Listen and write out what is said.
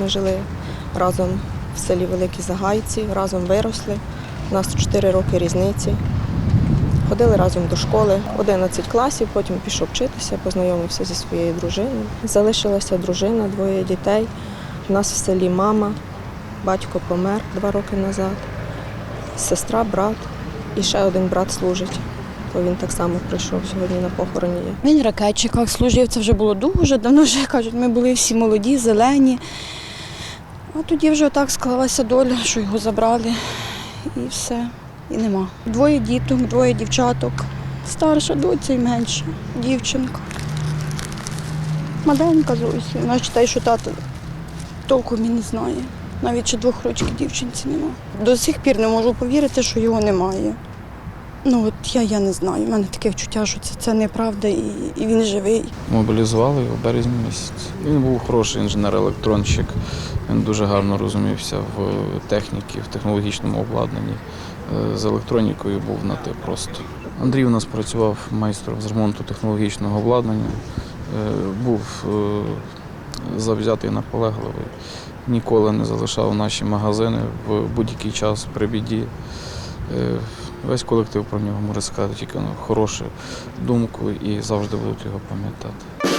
Ми жили разом в селі Великі Загайці, разом виросли. У нас 4 роки різниці. Ходили разом до школи, 11 класів, потім пішов вчитися, познайомився зі своєю дружиною. Залишилася дружина, двоє дітей. У нас в селі мама, батько помер два роки назад, сестра, брат і ще один брат служить. То він так само прийшов сьогодні на похороні. Він ракетчиках служив, це вже було дуже давно, вже кажуть, ми були всі молоді, зелені. А тоді вже так склалася доля, що його забрали і все, і нема. Двоє діток, двоє дівчаток. Старша доця і менша дівчинка. Маленька зовсім. Вона вважає, що тато толком і не знає. Навіть ще двох років дівчинці нема. До сих пір не можу повірити, що його немає. Ну от я, я не знаю. У мене таке відчуття, що це, це неправда і, і він живий. Мобілізували його березні місяці. Він був хороший інженер-електронщик. Він дуже гарно розумівся в техніці, в технологічному обладнанні. Е, З електронікою був на те просто. Андрій у нас працював майстром з ремонту технологічного обладнання. Е, Був е, завзятий наполегливий. Ніколи не залишав наші магазини в будь-який час при біді. Весь колектив про нього може сказати тільки ну, хорошу думку і завжди будуть його пам'ятати.